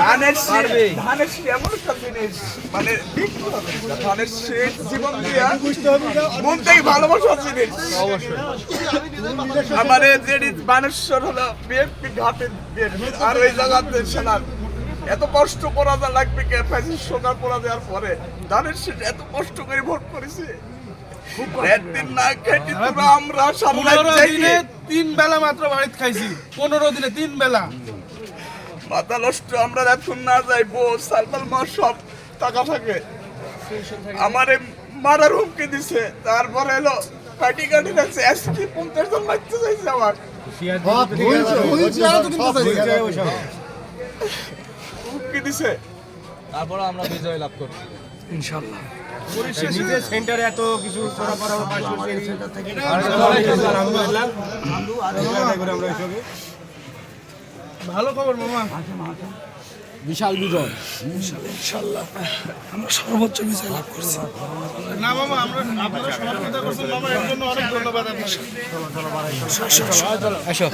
ধানের শীষ ধানের এমন একটা জিনিস। মানে। ধানের জীবন দিয়া মন থেকে ভালোবাসার জিনিস। আমাদের যেটি বানেশ্বর হলো বিএনপি ঘাটে আর ওই জায়গাতে সেনার। এত কষ্ট করা যা লাগবে কে? সরকার পড়া দেওয়ার পরে। ধানের শীষ এত কষ্ট করে ভোট করেছে। একদিন না খেটি তোরা আমরা সামনে তিন বেলা মাত্র বাড়িতে খাইছি। পনেরো দিনে তিন বেলা। মাথা নষ্ট আমরা এখন না যাই যাইবো সালমান মা সব টাকা থাকে। আমারে মারার হুমকি দিছে তারপরে এলো পার্টি কাটি রাখছে এসপি পঞ্চাশ জন মারতে চাইছে আমার। হুমকি দিছে। তারপরে আমরা বিজয় লাভ করছি। নিজের সেন্টারে এত কিছু করা করা পাশ ভালো খবর মামা। বিশাল বিজয়। আমরা সর্বোচ্চ বিজয় লাভ করছি। না মামা আমরা আপনারা সহযোগিতা করছেন মামা এর জন্য অনেক ধন্যবাদ আপনাকে আসো